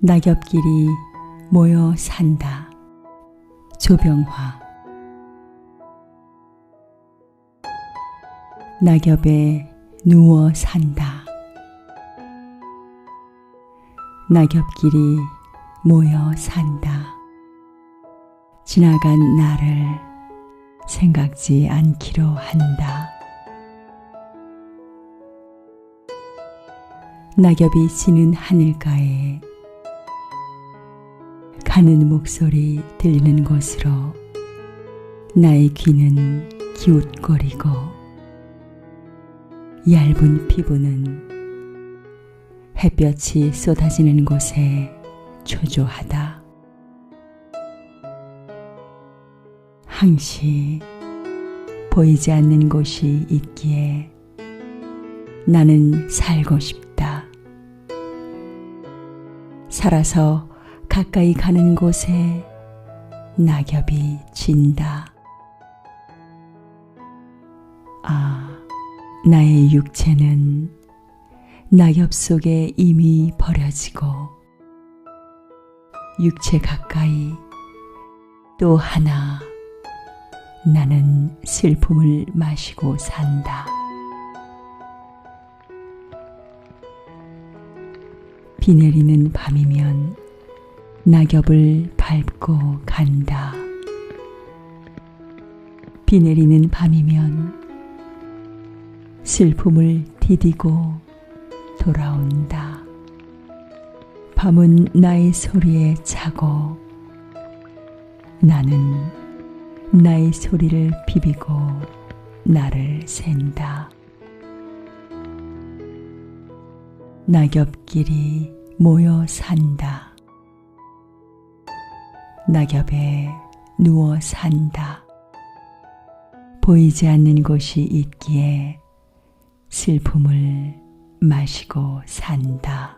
낙엽끼리 모여 산다. 조병화 낙엽에 누워 산다. 낙엽끼리 모여 산다. 지나간 나를 생각지 않기로 한다. 낙엽이 지는 하늘가에 가는 목소리 들리는 곳으로 나의 귀는 기웃거리고 얇은 피부는 햇볕이 쏟아지는 곳에 초조하다. 항시 보이지 않는 곳이 있기에 나는 살고 싶다. 살아서 가까이 가는 곳에 낙엽이 진다. 아, 나의 육체는 낙엽 속에 이미 버려지고 육체 가까이 또 하나 나는 슬픔을 마시고 산다. 비 내리는 밤이면 낙엽을 밟고 간다. 비 내리는 밤이면 슬픔을 디디고 돌아온다. 밤은 나의 소리에 차고 나는 나의 소리를 비비고 나를 샌다. 낙엽끼리 모여 산다. 낙엽에 누워 산다. 보이지 않는 곳이 있기에 슬픔을 마시고 산다.